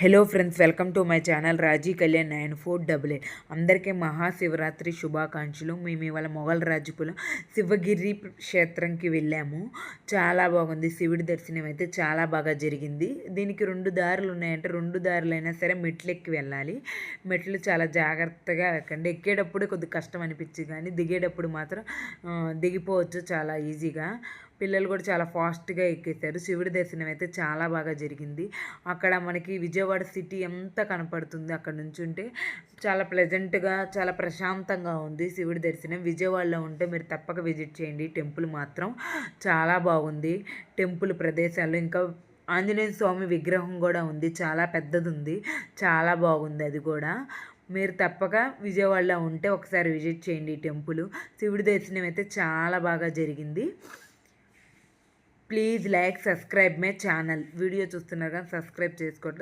Hello friends welcome to my channel Raji Kalyan nine four double eight. అందరికీ మహాశివరాత్రి శుభాకాంక్షలు. మేము ఇవాళ మొఘల్ రాజుపులం శివగిరి క్షేత్రంకి వెళ్ళాము. చాలా బాగుంది. శివుడి దర్శనం అయితే చాలా బాగా జరిగింది. దీనికి రెండు దారులు ఉన్నాయంటే రెండు దారులైనా సరే మెట్లు ఎక్కి వెళ్ళాలి. మెట్లు చాలా జాగ్రత్తగా ఎక్కండి. ఎక్కేటప్పుడు కొద్దిగా కష్టం అనిపించి కానీ దిగేటప్పుడు మాత్రం దిగిపోవచ్చు చాలా ఈజీగా. పిల్లలు కూడా చాలా ఫాస్ట్గా ఎక్కేశారు శివుడి దర్శనం అయితే చాలా బాగా జరిగింది. అక్కడ మనకి విజయవాడ సిటీ ఎంత కనపడుతుంది అక్కడ నుంచి ఉంటే చాలా ప్లెజెంట్గా చాలా ప్రశాంతంగా ఉంది శివుడి దర్శనం. విజయవాడలో ఉంటే మీరు తప్పక విజిట్ చేయండి. టెంపుల్ మాత్రం చాలా బాగుంది. టెంపుల్ ప్రదేశాల్లో ఇంకా ఆంజనేయ స్వామి విగ్రహం కూడా ఉంది. చాలా పెద్దది ఉంది చాలా బాగుంది అది కూడా. మీరు తప్పక విజయవాడలో ఉంటే ఒకసారి విజిట్ చేయండి ఈ టెంపుల్. శివుడి దర్శనం అయితే చాలా బాగా జరిగింది. Please like subscribe my channel. Video చూస్తున్నారు కానీ సబ్స్క్రైబ్ చేసుకోండి.